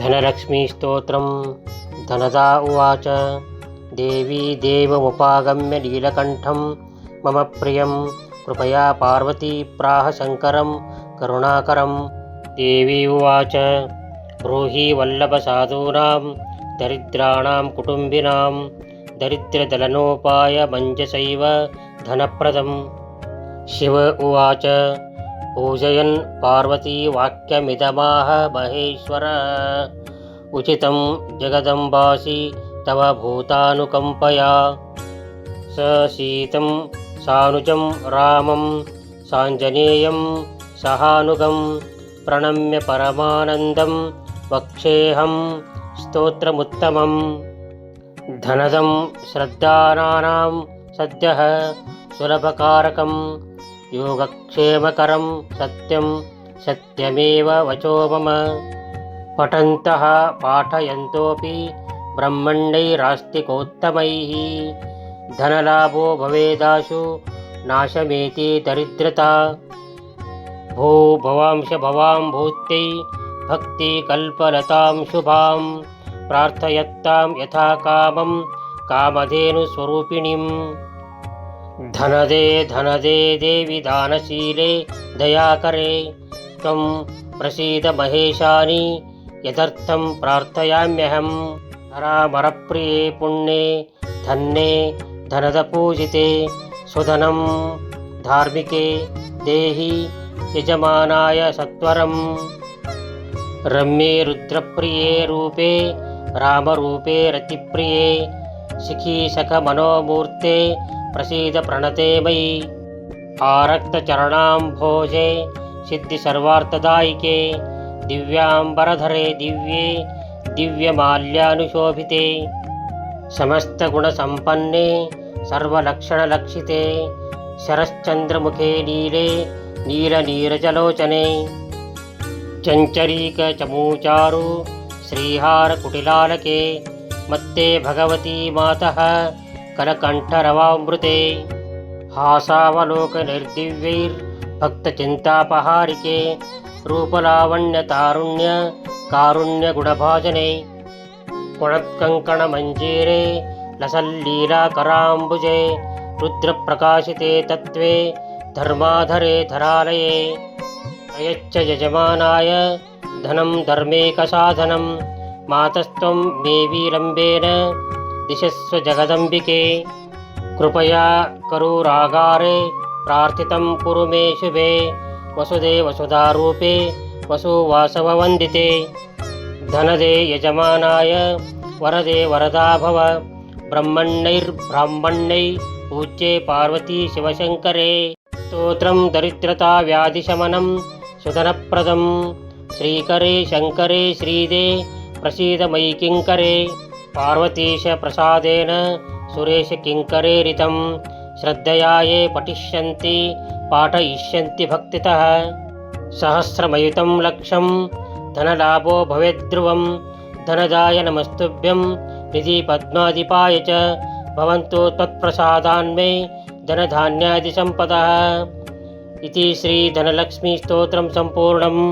धनलक्ष्मीस्तोत्रं धनदा उवाच देवी देवमुपागम्य नीलकण्ठं मम प्रियं कृपया पार्वती प्राह शङ्करं करुणाकरं देवी उवाच ब्रूहि वल्लभसाधूनां दरिद्राणां कुटुम्बिनां दरिद्रदलनोपायमञ्जसैव धनप्रदम् शिव उवाच पूजयन् पार्वती वाक्यमिदमाह महेश्वर। उचितं जगदम्बासि तव भूतानुकम्पया। स सीतं सानुजं रामं साञ्जनेयं सहानुगं प्रणम्य परमानन्दं वक्षेऽहं स्तोत्रमुत्तमम्। धनदं श्रद्धानानां सद्यः सुलभकारकं योगक्षेमकरं सत्यं सत्यमेव वचो मम। पठन्तः पाठयन्तोऽपि ब्रह्मण्यैरास्तिकोत्तमैः धनलाभो भवेदाशु नाशमेति दरिद्रता। भो भवांश भवां भूत्यै भक्तिकल्पलतां शुभां प्रार्थयत्तां यथा कामं कामधेनुस्वरूपिणीम् धनदे धनदे देवि दानशीले दयाकरे त्वं प्रसीद महेशानि यदर्थं प्रार्थयाम्यहं धरामरप्रिये पुण्ये धन्ये धनदपूजिते सुधनं धार्मिके देहि यजमानाय सत्वरम् रम्ये रुद्रप्रिये रूपे रामरूपे रतिप्रिये शिखी सखमनोमूर्ते प्रसीद प्रणते मयि आरक्तचरणाम्भोजे सिद्धिसर्वार्थदायिके। दिव्याम्बरधरे दिव्ये दिव्यमाल्यानुशोभिते। समस्तगुणसम्पन्ने सर्वलक्षणलक्षिते। शरश्चन्द्रमुखे नीले नीलनीरजलोचने। चञ्चरीकचमूचारु श्रीहारकुटिलालके। मत्ते भगवती मातः। करकण्ठरवामृते हासावलोकनिर्दिव्यैर्भक्तचिन्तापहारिके रूपलावण्यतारुण्यकारुण्यगुणभाजने कुणत्कङ्कणमञ्जीरे लसल्लीलाकराम्बुजे रुद्रप्रकाशिते तत्त्वे धर्माधरे धरालये। अयच्च यजमानाय धनं धर्मेकसाधनं मातस्त्वं बेविलम्बेन दिशस्व जगदम्बिके कृपया करूरागारे प्रार्थितं कुरु मे शुभे वसुदे वसुधारूपे वसुवासववन्दिते धनदे यजमानाय वरदे वरदा भव ब्रह्मण्यैर्ब्राह्मण्यै पूज्ये पार्वती शिवशङ्करे स्तोत्रं दरिद्रताव्याधिशमनं सुधनप्रदं श्रीकरे शङ्करे श्रीदे प्रसीद मयि किङ्करे पार्वतीशप्रसादेन सुरेशकिङ्करेरितं श्रद्धया ये पठिष्यन्ति पाठयिष्यन्ति भक्तितः सहस्रमयुतं लक्षं धनलाभो भवेद्ध्रुवं धनदाय नमस्तुभ्यं निधि पद्मादिपाय च भवन्तु त्वत्प्रसादान्मे धनधान्यादिसम्पदः इति श्रीधनलक्ष्मीस्तोत्रं सम्पूर्णम्